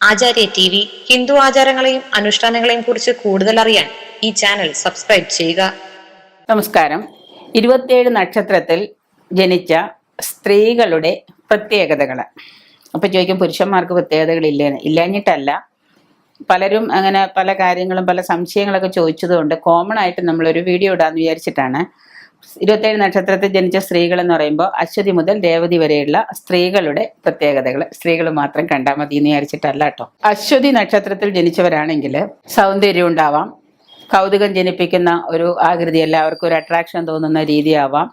ആചാര്യ T V Hindu ആചാരങ്ങളെയും അനുഷ്ഠാനങ്ങളെയും കുറിച്ച് കൂടുതൽ അറിയാൻ ഈ ചാനൽ സബ്സ്ക്രൈബ് ചെയ്യുക. നമസ്കാരം. ഇരുപത്തിയേഴ് നക്ഷത്രത്തിൽ ജനിച്ച സ്ത്രീകളുടെ പ്രത്യേകതകൾ അപ്പൊ ചോദിക്കും പുരുഷന്മാർക്ക് പ്രത്യേകതകളില്ലേന്ന് ഇല്ലാഞ്ഞിട്ടല്ല. പലരും അങ്ങനെ പല കാര്യങ്ങളും പല സംശയങ്ങളൊക്കെ ചോദിച്ചതുകൊണ്ട് കോമൺ ആയിട്ട് നമ്മളൊരു വീഡിയോ ഇടാന്ന് വിചാരിച്ചിട്ടാണ് ഇരുപത്തേഴ് നക്ഷത്രത്തിൽ ജനിച്ച സ്ത്രീകൾ എന്ന് പറയുമ്പോൾ അശ്വതി മുതൽ രേവതി വരെയുള്ള സ്ത്രീകളുടെ പ്രത്യേകതകൾ. സ്ത്രീകൾ മാത്രം കണ്ടാൽ മതി എന്ന് വിചാരിച്ചിട്ടല്ല കേട്ടോ. അശ്വതി നക്ഷത്രത്തിൽ ജനിച്ചവരാണെങ്കിൽ സൗന്ദര്യം ഉണ്ടാവാം. കൗതുകം ജനിപ്പിക്കുന്ന ഒരു ആകൃതി എല്ലാവർക്കും ഒരു അട്രാക്ഷൻ തോന്നുന്ന രീതിയാവാം.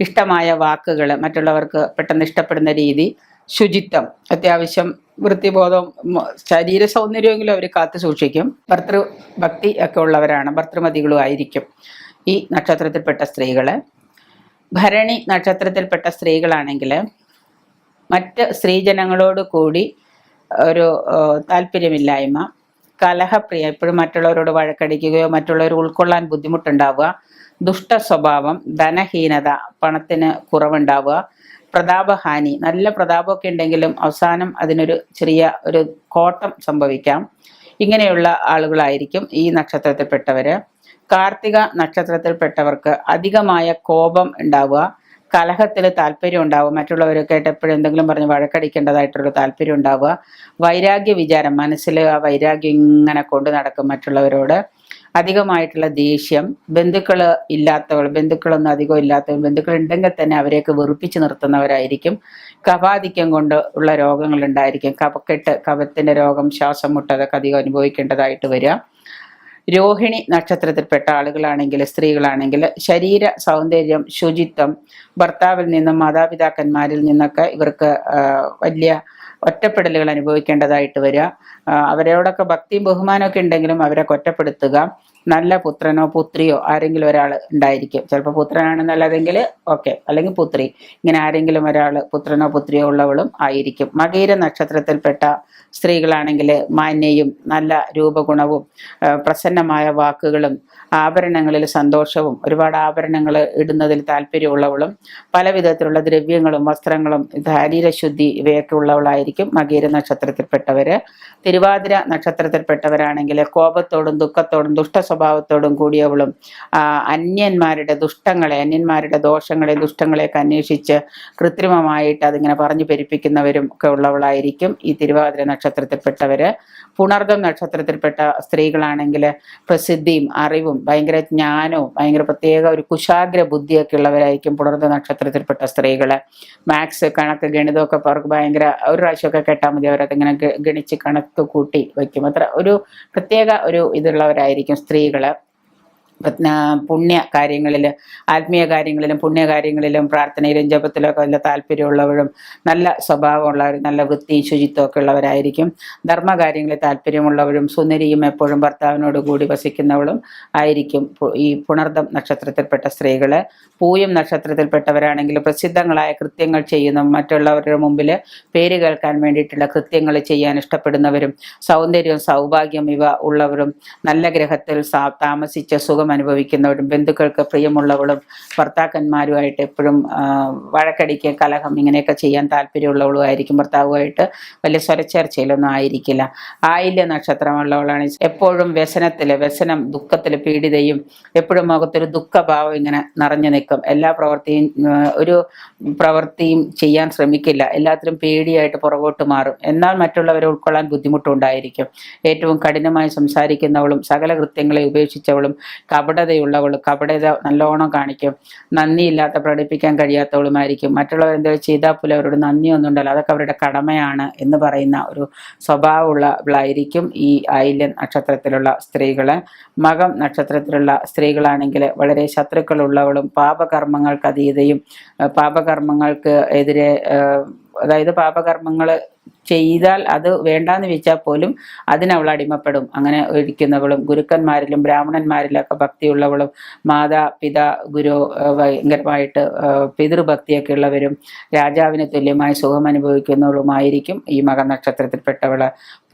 ഇഷ്ടമായ വാക്കുകൾ മറ്റുള്ളവർക്ക് പെട്ടെന്ന് ഇഷ്ടപ്പെടുന്ന രീതി ശുചിത്വം അത്യാവശ്യം വൃത്തിബോധം ശരീര സൗന്ദര്യമെങ്കിലും അവർ കാത്തു സൂക്ഷിക്കും. ഭർത്തൃഭക്തി ഒക്കെ ഉള്ളവരാണ് ഭർത്തൃമതികളും ആയിരിക്കും. ഈ നക്ഷത്രത്തിൽപ്പെട്ട സ്ത്രീകൾ ഭരണി നക്ഷത്രത്തിൽപ്പെട്ട സ്ത്രീകളാണെങ്കിൽ മറ്റ് സ്ത്രീജനങ്ങളോട് കൂടി ഒരു താല്പര്യമില്ലായ്മ കലഹപ്രിയ എപ്പോഴും മറ്റുള്ളവരോട് വഴക്കടിക്കുകയോ മറ്റുള്ളവർ ഉൾക്കൊള്ളാൻ ബുദ്ധിമുട്ടുണ്ടാവുക ദുഷ്ട സ്വഭാവം ധനഹീനത പണത്തിന് കുറവുണ്ടാവുക പ്രതാപഹാനി നല്ല പ്രതാപമൊക്കെ ഉണ്ടെങ്കിലും അവസാനം അതിനൊരു ചെറിയ ഒരു കോട്ടം സംഭവിക്കാം. ഇങ്ങനെയുള്ള ആളുകളായിരിക്കും ഈ നക്ഷത്രത്തിൽപ്പെട്ടവര്. കാർത്തിക നക്ഷത്രത്തിൽപ്പെട്ടവർക്ക് അധികമായ കോപം ഉണ്ടാവുക കലഹത്തിൽ താല്പര്യം ഉണ്ടാവുക മറ്റുള്ളവരൊക്കെ ആയിട്ട് എപ്പോഴും എന്തെങ്കിലും പറഞ്ഞ് വഴക്കടിക്കേണ്ടതായിട്ടൊരു താല്പര്യം ഉണ്ടാവുക വൈരാഗ്യ വിചാരം മനസ്സിൽ ആ വൈരാഗ്യം ഇങ്ങനെ കൊണ്ടു നടക്കും മറ്റുള്ളവരോട്. അധികമായിട്ടുള്ള ദേഷ്യം ബന്ധുക്കൾ ഇല്ലാത്തവർ ബന്ധുക്കളൊന്നും അധികം ഇല്ലാത്തവർ ബന്ധുക്കൾ ഉണ്ടെങ്കിൽ തന്നെ അവരെയൊക്കെ വെറുപ്പിച്ച് നിർത്തുന്നവരായിരിക്കും. കപാധിക്യം കൊണ്ട് ഉള്ള രോഗങ്ങൾ ഉണ്ടായിരിക്കും. കപത്തിന്റെ രോഗം ശ്വാസം മുട്ട് അതൊക്കെ അധികം അനുഭവിക്കേണ്ടതായിട്ട് വരിക. രോഹിണി നക്ഷത്രത്തിൽപ്പെട്ട ആളുകളാണെങ്കിൽ സ്ത്രീകളാണെങ്കിൽ ശരീര സൗന്ദര്യം ശുചിത്വം ഭർത്താവിൽ നിന്നും മാതാപിതാക്കന്മാരിൽ നിന്നൊക്കെ ഇവർക്ക് വലിയ ഒറ്റപ്പെടലുകൾ അനുഭവിക്കേണ്ടതായിട്ട് വരിക. അവരോടൊക്കെ ഭക്തിയും ബഹുമാനമൊക്കെ ഉണ്ടെങ്കിലും അവരെ ഒറ്റപ്പെടുത്തുക നല്ല പുത്രനോ പുത്രിയോ ആരെങ്കിലും ഒരാൾ ഉണ്ടായിരിക്കും. ചിലപ്പോൾ പുത്രനാണെന്നല്ലതെങ്കിൽ ഓക്കെ. അല്ലെങ്കിൽ പുത്രി. ഇങ്ങനെ ആരെങ്കിലും ഒരാൾ പുത്രനോ പുത്രിയോ ഉള്ളവളും ആയിരിക്കും. മകീര നക്ഷത്രത്തിൽപ്പെട്ട സ്ത്രീകളാണെങ്കിൽ മാന്യയും നല്ല രൂപഗുണവും പ്രസന്നമായ വാക്കുകളും ആഭരണങ്ങളിൽ സന്തോഷവും ഒരുപാട് ആഭരണങ്ങൾ ഇടുന്നതിൽ താല്പര്യമുള്ളവളും പല വിധത്തിലുള്ള ദ്രവ്യങ്ങളും വസ്ത്രങ്ങളും ശാരീരശുദ്ധി ഇവയൊക്കെ ഉള്ളവളായിരിക്കും. മകീര നക്ഷത്രത്തിൽപ്പെട്ടവര് തിരുവാതിര നക്ഷത്രത്തിൽപ്പെട്ടവരാണെങ്കിൽ കോപത്തോടും ദുഃഖത്തോടും ദുഷ്ട സ്വഭാവത്തോടും കൂടിയവളും അന്യന്മാരുടെ ദുഷ്ടങ്ങളെ അന്യന്മാരുടെ ദോഷങ്ങളെ ദുഷ്ടങ്ങളെയൊക്കെ അന്വേഷിച്ച് കൃത്രിമമായിട്ട് അതിങ്ങനെ പറഞ്ഞു പെരുപ്പിക്കുന്നവരും ഒക്കെ ഉള്ളവളായിരിക്കും ഈ തിരുവാതിര നക്ഷത്രത്തിൽപ്പെട്ടവര്. പുണർദം നക്ഷത്രത്തിൽപ്പെട്ട സ്ത്രീകളാണെങ്കിൽ പ്രസിദ്ധിയും അറിവും ഭയങ്കര ജ്ഞാനവും ഭയങ്കര പ്രത്യേക ഒരു കുശാഗ്ര ബുദ്ധിയൊക്കെ ഉള്ളവരായിരിക്കും പുണർദ നക്ഷത്രത്തിൽപ്പെട്ട സ്ത്രീകൾ. മാത്സ് കണക്ക് ഗണിതമൊക്കെ അവർക്ക് ഭയങ്കര ഒരു പ്രാവശ്യമൊക്കെ കേട്ടാൽ മതി. അവരതിങ്ങനെ ഗണിച്ച് കണക്ക് കൂട്ടി വയ്ക്കും അത്ര ഒരു പ്രത്യേക ഒരു ഇതുള്ളവരായിരിക്കും സ്ത്രീകൾ. പുണ്യ കാര്യങ്ങളിൽ ആത്മീയ കാര്യങ്ങളിലും പുണ്യ കാര്യങ്ങളിലും പ്രാർത്ഥനയിലും ജപത്തിലൊക്കെ നല്ല താല്പര്യമുള്ളവരും നല്ല സ്വഭാവമുള്ളവരും നല്ല വൃത്തിയും ശുചിത്വമൊക്കെ ഉള്ളവരായിരിക്കും. ധർമ്മകാര്യങ്ങളിൽ താല്പര്യമുള്ളവരും സുന്ദരിയും എപ്പോഴും ഭർത്താവിനോട് കൂടി വസിക്കുന്നവളും ആയിരിക്കും ഈ പുണർദം നക്ഷത്രത്തിൽപ്പെട്ട സ്ത്രീകൾ പൂയം നക്ഷത്രത്തിൽപ്പെട്ടവരാണെങ്കിൽ പ്രസിദ്ധങ്ങളായ കൃത്യങ്ങൾ ചെയ്യുന്ന മറ്റുള്ളവരുടെ മുമ്പിൽ പേര് കേൾക്കാൻ വേണ്ടിയിട്ടുള്ള കൃത്യങ്ങൾ ചെയ്യാൻ ഇഷ്ടപ്പെടുന്നവരും സൗന്ദര്യവും സൗഭാഗ്യം ഇവ ഉള്ളവരും നല്ല ഗ്രഹത്തിൽ താമസിച്ച സുഖം അനുഭവിക്കുന്നവരും ബന്ധുക്കൾക്ക് പ്രിയമുള്ളവളും ഭർത്താക്കന്മാരുമായിട്ട് എപ്പോഴും വഴക്കടിക്കുക കലഹം ഇങ്ങനെയൊക്കെ ചെയ്യാൻ താല്പര്യമുള്ളവളും ആയിരിക്കും ഭർത്താവുമായിട്ട് വലിയ സ്വരച്ചേർച്ചയിലൊന്നും ആയിരിക്കില്ല. ആയില്യ നക്ഷത്രമുള്ളവളാണ്. എപ്പോഴും വ്യസനത്തിൽ വ്യസനം ദുഃഖത്തിൽ പീഡിതയും എപ്പോഴും മുഖത്തൊരു ദുഃഖഭാവം ഇങ്ങനെ നിറഞ്ഞു നിൽക്കും. എല്ലാ പ്രവൃത്തിയും ഒരു പ്രവൃത്തിയും ചെയ്യാൻ ശ്രമിക്കില്ല. എല്ലാത്തിലും പേടിയായിട്ട് പുറകോട്ട് മാറും. എന്നാൽ മറ്റുള്ളവരെ ഉൾക്കൊള്ളാൻ ബുദ്ധിമുട്ടുണ്ടായിരിക്കും. ഏറ്റവും കഠിനമായി സംസാരിക്കുന്നവളും സകല കൃത്യങ്ങളെ ഉപേക്ഷിച്ചവളും കപടതയുള്ളവളും കപടത നല്ലോണം കാണിക്കും. നന്ദിയില്ലാത്ത പ്രകടിപ്പിക്കാൻ കഴിയാത്തവളുമായിരിക്കും. മറ്റുള്ളവർ എന്തെങ്കിലും ചെയ്താൽ പോലും അവരോട് നന്ദിയൊന്നും ഉണ്ടല്ലോ അതൊക്കെ അവരുടെ കടമയാണ് എന്ന് പറയുന്ന ഒരു സ്വഭാവമുള്ളവളായിരിക്കും ഈ ആയില്യൻ നക്ഷത്രത്തിലുള്ള സ്ത്രീകൾ മകം നക്ഷത്രത്തിലുള്ള സ്ത്രീകളാണെങ്കിൽ വളരെ ശത്രുക്കളുള്ളവളും പാപകർമ്മങ്ങൾക്ക് അതീതയും പാപകർമ്മങ്ങൾക്ക് എതിരെ അതായത് പാപകർമ്മങ്ങൾ ചെയ്താൽ അത് വേണ്ടാന്ന് വെച്ചാൽ പോലും അതിനവൾ അടിമപ്പെടും. അങ്ങനെ ഇരിക്കുന്നവളും ഗുരുക്കന്മാരിലും ബ്രാഹ്മണന്മാരിലൊക്കെ ഭക്തിയുള്ളവളും മാതാ പിതാ ഗുരു ഭയങ്കരമായിട്ട് പിതൃഭക്തിയൊക്കെ ഉള്ളവരും രാജാവിന് തുല്യമായി സുഖം അനുഭവിക്കുന്നവളുമായിരിക്കും ഈ മകനക്ഷത്രത്തിൽപ്പെട്ടവൾ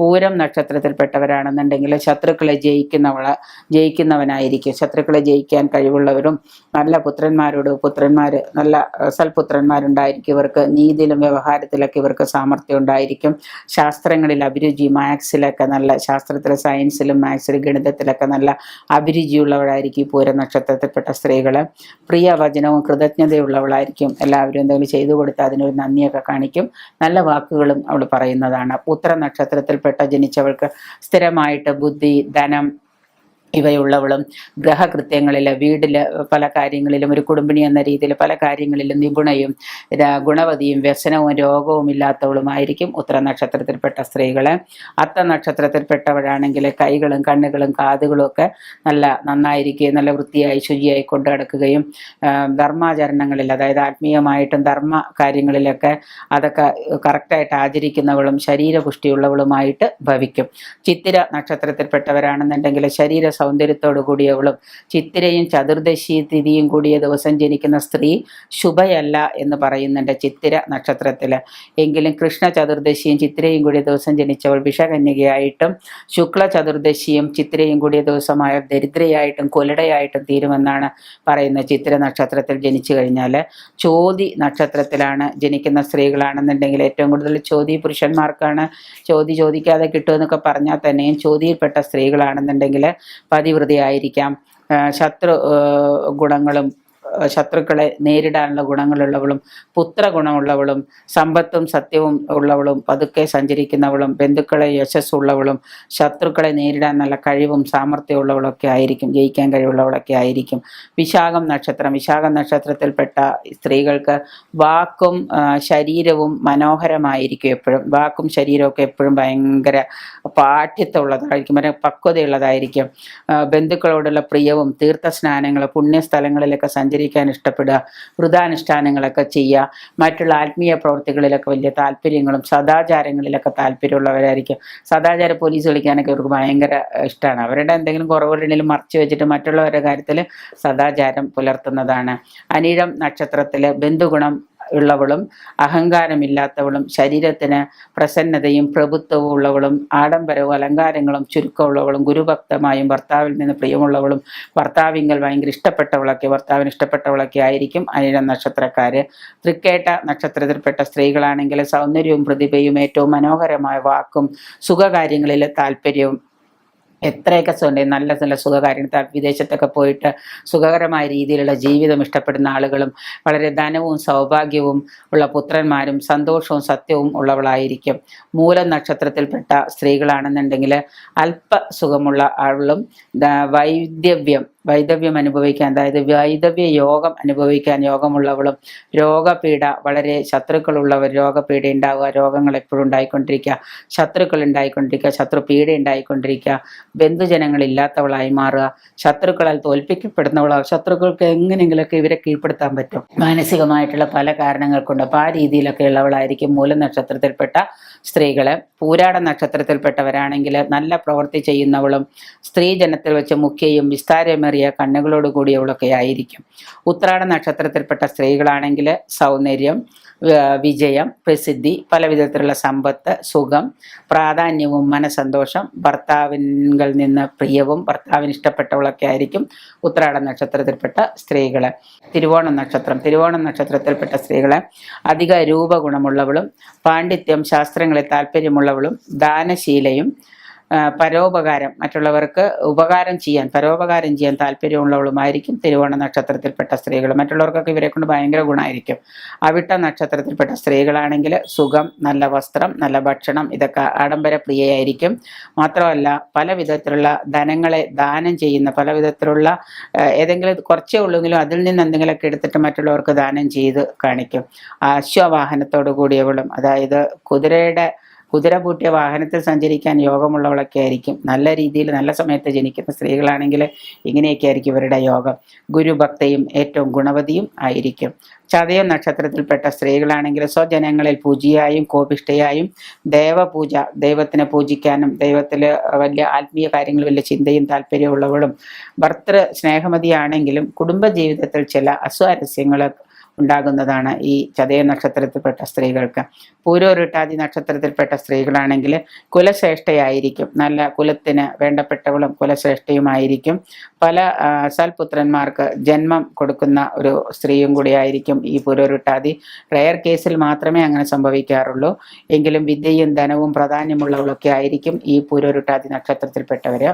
പൂരം നക്ഷത്രത്തിൽപ്പെട്ടവരാണെന്നുണ്ടെങ്കിൽ ശത്രുക്കളെ ജയിക്കുന്നവൾ ജയിക്കുന്നവനായിരിക്കും. ശത്രുക്കളെ ജയിക്കാൻ കഴിവുള്ളവരും നല്ല പുത്രന്മാരോട് പുത്രന്മാർ നല്ല സൽപുത്രന്മാരുണ്ടായിരിക്കും. ഇവർക്ക് നീതിയിലും വ്യവഹാര വ്യവഹാരത്തിലൊക്കെ ഇവർക്ക് സാമർഥ്യം ഉണ്ടായിരിക്കും. ശാസ്ത്രങ്ങളിൽ അഭിരുചി മാത്സിലൊക്കെ നല്ല ശാസ്ത്രത്തിലെ സയൻസിലും മാത്സിലും ഗണിതത്തിലൊക്കെ നല്ല അഭിരുചിയുള്ളവരായിരിക്കും ഈ നക്ഷത്രത്തിൽപ്പെട്ട സ്ത്രീകൾ പ്രിയവചനവും കൃതജ്ഞതയുള്ളവളായിരിക്കും. എല്ലാവരും എന്തെങ്കിലും ചെയ്തു കൊടുത്താൽ അതിനൊരു നന്ദിയൊക്കെ കാണിക്കും. നല്ല വാക്കുകളും അവൾ പറയുന്നതാണ്. ഉത്തര നക്ഷത്രത്തിൽപ്പെട്ട ജനിച്ചവൾക്ക് സ്ഥിരമായിട്ട് ബുദ്ധി ധനം ഇവയുള്ളവളും ഗ്രഹകൃത്യങ്ങളിൽ വീട്ടിൽ പല കാര്യങ്ങളിലും ഒരു കുടുംബിനി എന്ന രീതിയിൽ പല കാര്യങ്ങളിലും നിപുണയും ഇതാ ഗുണവതിയും വ്യസനവും രോഗവും ഇല്ലാത്തവളുമായിരിക്കും ഉത്തര നക്ഷത്രത്തിൽപ്പെട്ട സ്ത്രീകൾ അത്ത നക്ഷത്രത്തിൽപ്പെട്ടവരാണെങ്കിൽ കൈകളും കണ്ണുകളും കാതുകളും ഒക്കെ നല്ല നന്നായിരിക്കുകയും നല്ല വൃത്തിയായി ശുചിയായി കൊണ്ടു നടക്കുകയും ധർമാചരണങ്ങളിൽ അതായത് ആത്മീയമായിട്ടും ധർമ്മ കാര്യങ്ങളിലൊക്കെ അതൊക്കെ കറക്റ്റായിട്ട് ആചരിക്കുന്നവളും ശരീരപുഷ്ടിയുള്ളവളുമായിട്ട് ഭവിക്കും. ചിത്തിര നക്ഷത്രത്തിൽപ്പെട്ടവരാണെന്നുണ്ടെങ്കിൽ ശരീര സൗന്ദര്യത്തോടു കൂടിയവളും ചിത്തിരയും ചതുർദശി തിഥിയും കൂടിയ ദിവസം ജനിക്കുന്ന സ്ത്രീ ശുഭയല്ല എന്ന് പറയുന്നുണ്ട് ചിത്തിര നക്ഷത്രത്തിൽ എങ്കിലും കൃഷ്ണ ചതുർദശിയും ചിത്തിരയും കൂടിയ ദിവസം ജനിച്ചവൾ വിഷകന്യകയായിട്ടും ശുക്ല ചതുർദശിയും ചിത്തിരയും കൂടിയ ദിവസമായ ദരിദ്രയായിട്ടും കൊലടയായിട്ടും തീരുമെന്നാണ് പറയുന്നത് ചിത്തിര നക്ഷത്രത്തിൽ ജനിച്ചു കഴിഞ്ഞാൽ ചോതി നക്ഷത്രത്തിലാണ് ജനിക്കുന്ന സ്ത്രീകളാണെന്നുണ്ടെങ്കിൽ ഏറ്റവും കൂടുതൽ ചോതി പുരുഷന്മാർക്കാണ് ചോതി ചോദിക്കാതെ കിട്ടുമെന്നൊക്കെ പറഞ്ഞാൽ തന്നെയും ചോതിയിൽപ്പെട്ട സ്ത്രീകളാണെന്നുണ്ടെങ്കിൽ പതിവൃതയായിരിക്കാം. ശത്രു ഗുണങ്ങളും ശത്രുക്കളെ നേരിടാനുള്ള ഗുണങ്ങളുള്ളവളും പുത്ര ഗുണമുള്ളവളും സമ്പത്തും സത്യവും ഉള്ളവളും പതുക്കെ സഞ്ചരിക്കുന്നവളും ബന്ധുക്കളെ യശസ്സുള്ളവളും ശത്രുക്കളെ നേരിടാൻ നല്ല കഴിവും സാമർഥ്യമുള്ളവളൊക്കെ ആയിരിക്കും ജയിക്കാൻ കഴിവുള്ളവളൊക്കെ ആയിരിക്കും. വിശാഖം നക്ഷത്രം. വിശാഖം നക്ഷത്രത്തിൽപ്പെട്ട സ്ത്രീകൾക്ക് വാക്കും ശരീരവും മനോഹരമായിരിക്കും എപ്പോഴും. വാക്കും ശരീരമൊക്കെ എപ്പോഴും ഭയങ്കര പാഠ്യത്തുള്ളതായിരിക്കും ഭയങ്കര പക്വതയുള്ളതായിരിക്കും. ബന്ധുക്കളോടുള്ള പ്രിയവും തീർത്ഥ സ്നാനങ്ങൾ പുണ്യസ്ഥലങ്ങളിലൊക്കെ സഞ്ചരിക്കാൻ ഇഷ്ടപ്പെടുക വൃതാനുഷ്ഠാനങ്ങളൊക്കെ ചെയ്യുക. മറ്റുള്ള ആത്മീയ പ്രവൃത്തികളിലൊക്കെ വലിയ താല്പര്യങ്ങളും സദാചാരങ്ങളിലൊക്കെ താല്പര്യമുള്ളവരായിരിക്കും. സദാചാര പോലീസ് കളിക്കാനൊക്കെ അവർക്ക് ഭയങ്കര ഇഷ്ടമാണ് അവരുടെ എന്തെങ്കിലും കുറവുകളുണ്ടെങ്കിൽ മറച്ചു വെച്ചിട്ട് മറ്റുള്ളവരുടെ കാര്യത്തിൽ സദാചാരം പുലർത്തുന്നതാണ്. അനിഴം നക്ഷത്രത്തിൽ ബന്ധുഗുണം ഉള്ളവളും അഹങ്കാരമില്ലാത്തവളും ശരീരത്തിന് പ്രസന്നതയും പ്രഭുത്വവും ഉള്ളവളും ആഡംബരവും അലങ്കാരങ്ങളും ചുരുക്കമുള്ളവളും ഗുരുഭക്തമായും ഭർത്താവിൽ നിന്ന് പ്രിയമുള്ളവളും ഭർത്താവിങ്കൽ ഭയങ്കര ഇഷ്ടപ്പെട്ടവളൊക്കെ ഭർത്താവിന് ഇഷ്ടപ്പെട്ടവളൊക്കെ ആയിരിക്കും അനിഴ നക്ഷത്രക്കാര്. തൃക്കേട്ട നക്ഷത്രത്തിൽപ്പെട്ട സ്ത്രീകളാണെങ്കിൽ സൗന്ദര്യവും പ്രതിഭയും ഏറ്റവും മനോഹരമായ വാക്കും സുഖകാര്യങ്ങളിലെ താല്പര്യവും എത്രയൊക്കെ സുഖം നല്ല നല്ല സുഖകാര്യങ്ങൾ വിദേശത്തൊക്കെ പോയിട്ട് സുഖകരമായ രീതിയിലുള്ള ജീവിതം ഇഷ്ടപ്പെടുന്ന ആളുകളും വളരെ ധനവും സൗഭാഗ്യവും ഉള്ള പുത്രന്മാരും സന്തോഷവും സത്യവും ഉള്ളവളായിരിക്കും. മൂല നക്ഷത്രത്തിൽപ്പെട്ട സ്ത്രീകളാണെന്നുണ്ടെങ്കിൽ അല്പ സുഖമുള്ള ആളും ദ- വൈദ്യവ്യം വൈദവ്യം അനുഭവിക്കാൻ അതായത് വൈദവ്യ യോഗം അനുഭവിക്കാൻ യോഗമുള്ളവളും രോഗപീഠ വളരെ ശത്രുക്കളുള്ളവർ രോഗപീഠ ഉണ്ടാവുക രോഗങ്ങൾ എപ്പോഴും ഉണ്ടായിക്കൊണ്ടിരിക്കുക ശത്രുക്കൾ ഉണ്ടായിക്കൊണ്ടിരിക്കുക ശത്രുപീഠ ഉണ്ടായിക്കൊണ്ടിരിക്കുക ബന്ധുജനങ്ങളില്ലാത്തവളായി മാറുക ശത്രുക്കളാൽ തോൽപ്പിക്കപ്പെടുന്നവളാവും ശത്രുക്കൾക്ക് എങ്ങനെയെങ്കിലുമൊക്കെ ഇവരെ കീഴ്പ്പെടുത്താൻ പറ്റും. മാനസികമായിട്ടുള്ള പല കാരണങ്ങൾ കൊണ്ട് അപ്പോൾ ആ രീതിയിലൊക്കെ ഉള്ളവളായിരിക്കും മൂലനക്ഷത്രത്തിൽപ്പെട്ട സ്ത്രീകൾ പൂരാട നക്ഷത്രത്തിൽപ്പെട്ടവരാണെങ്കിൽ നല്ല പ്രവൃത്തി ചെയ്യുന്നവളും സ്ത്രീജനത്തിൽ വെച്ച് മുഖ്യയും വിസ്താരമേറിയ കണ്ണുകളോട് കൂടിയവളൊക്കെ ആയിരിക്കും. ഉത്രാട നക്ഷത്രത്തിൽപ്പെട്ട സ്ത്രീകളാണെങ്കിൽ സൗന്ദര്യം വിജയം പ്രസിദ്ധി പല വിധത്തിലുള്ള സമ്പത്ത് സുഖം പ്രാധാന്യവും മനസന്തോഷം ഭർത്താവിൻകൾ നിന്ന് പ്രിയവും ഭർത്താവിന് ഇഷ്ടപ്പെട്ടവളൊക്കെ ആയിരിക്കും ഉത്രാട നക്ഷത്രത്തിൽപ്പെട്ട സ്ത്രീകൾ തിരുവോണം നക്ഷത്രം തിരുവോണം നക്ഷത്രത്തിൽപ്പെട്ട സ്ത്രീകളെ. അധിക രൂപഗുണമുള്ളവളും പാണ്ഡിത്യം ശാസ്ത്രങ്ങളിൽ താല്പര്യമുള്ളവളും ദാനശീലയും പരോപകാരം മറ്റുള്ളവർക്ക് ഉപകാരം ചെയ്യാൻ പരോപകാരം ചെയ്യാൻ താല്പര്യമുള്ളവളുമായിരിക്കും തിരുവോണ നക്ഷത്രത്തിൽപ്പെട്ട സ്ത്രീകൾ. മറ്റുള്ളവർക്കൊക്കെ ഇവരെ കൊണ്ട് ഭയങ്കര ഗുണമായിരിക്കും അവിട്ട നക്ഷത്രത്തിൽപ്പെട്ട സ്ത്രീകളാണെങ്കിൽ സുഖം നല്ല വസ്ത്രം നല്ല ഭക്ഷണം ഇതൊക്കെ ആഡംബര പ്രിയയായിരിക്കും. മാത്രമല്ല പല വിധത്തിലുള്ള ധനങ്ങളെ ദാനം ചെയ്യുന്ന പല വിധത്തിലുള്ള ഏതെങ്കിലും കുറച്ചേ ഉള്ളെങ്കിലും അതിൽ നിന്ന് എന്തെങ്കിലുമൊക്കെ എടുത്തിട്ട് മറ്റുള്ളവർക്ക് ദാനം ചെയ്ത് കാണിക്കും. അശ്വവാഹനത്തോടു കൂടിയവളും അതായത് കുതിരയുടെ കുതിര പൂട്ടിയ വാഹനത്തിൽ സഞ്ചരിക്കാൻ യോഗമുള്ളവളൊക്കെ ആയിരിക്കും നല്ല രീതിയിൽ നല്ല സമയത്ത് ജനിക്കുന്ന സ്ത്രീകളാണെങ്കിൽ ഇങ്ങനെയൊക്കെ ആയിരിക്കും ഇവരുടെ യോഗം. ഗുരുഭക്തയും ഏറ്റവും ഗുണവതിയും ആയിരിക്കും. ചതയം നക്ഷത്രത്തിൽപ്പെട്ട സ്ത്രീകളാണെങ്കിൽ സ്വജനങ്ങളിൽ പൂജയായും കോപിഷ്ഠയായും ദേവപൂജ ദൈവത്തിനെ പൂജിക്കാനും ദൈവത്തിൽ വലിയ ആത്മീയ കാര്യങ്ങൾ വലിയ ചിന്തയും താല്പര്യമുള്ളവളും ഭർത്തൃ സ്നേഹമതിയാണെങ്കിലും കുടുംബജീവിതത്തിൽ ചില അസ്വാരസ്യങ്ങൾ ഉണ്ടാകുന്നതാണ് ഈ ചതയ നക്ഷത്രത്തിൽപ്പെട്ട സ്ത്രീകൾക്ക്. പൂരോരുട്ടാതി നക്ഷത്രത്തിൽപ്പെട്ട സ്ത്രീകളാണെങ്കിൽ കുലശ്രേഷ്ഠയായിരിക്കും. നല്ല കുലത്തിന് വേണ്ടപ്പെട്ടവളും കുലശ്രേഷ്ഠയുമായിരിക്കും. പല സൽപുത്രന്മാർക്ക് ജന്മം കൊടുക്കുന്ന ഒരു സ്ത്രീയും കൂടിയായിരിക്കും ഈ പുരോരുട്ടാതി. റെയർ കേസിൽ മാത്രമേ അങ്ങനെ സംഭവിക്കാറുള്ളൂ. എങ്കിലും വിദ്യയും ധനവും പ്രാധാന്യമുള്ളവളൊക്കെ ആയിരിക്കും ഈ പുരോരുട്ടാതി നക്ഷത്രത്തിൽപ്പെട്ടവര്.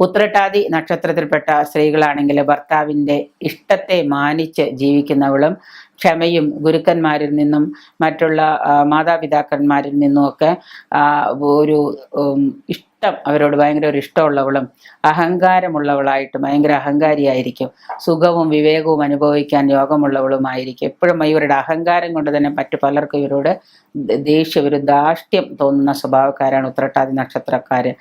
ഉത്രട്ടാതി നക്ഷത്രത്തിൽപ്പെട്ട സ്ത്രീകളാണെങ്കിൽ ഭർത്താവിന്റെ ഇഷ്ടത്തെ മാനിച്ച് ജീവിക്കുന്നവളും ക്ഷമയും ഗുരുക്കന്മാരിൽ നിന്നും മറ്റുള്ള മാതാപിതാക്കന്മാരിൽ നിന്നുമൊക്കെ ഒരു ഇഷ്ടം അവരോട് ഭയങ്കര ഒരു ഇഷ്ടമുള്ളവളും അഹങ്കാരമുള്ളവളായിട്ട് ഭയങ്കര അഹങ്കാരിയായിരിക്കും. സുഖവും വിവേകവും അനുഭവിക്കാൻ യോഗമുള്ളവളുമായിരിക്കും. എപ്പോഴും ഇവരുടെ അഹങ്കാരം കൊണ്ട് തന്നെ മറ്റു പലർക്കും ഇവരോട് ദേഷ്യം ഒരു ധാർഷ്ട്യം തോന്നുന്ന സ്വഭാവക്കാരാണ് ഉത്രട്ടാതി നക്ഷത്രക്കാര്.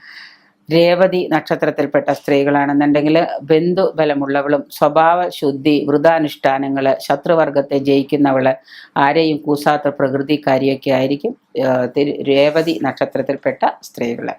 രേവതി നക്ഷത്രത്തിൽപ്പെട്ട സ്ത്രീകളാണെന്നുണ്ടെങ്കിൽ ബന്ധു ബലമുള്ളവളും സ്വഭാവ ശുദ്ധി വൃതാനുഷ്ഠാനങ്ങൾ ശത്രുവർഗത്തെ ജയിക്കുന്നവൾ ആരെയും കൂസാത്ത പ്രകൃതിക്കാരിയൊക്കെ ആയിരിക്കും രേവതി നക്ഷത്രത്തിൽപ്പെട്ട സ്ത്രീകൾ.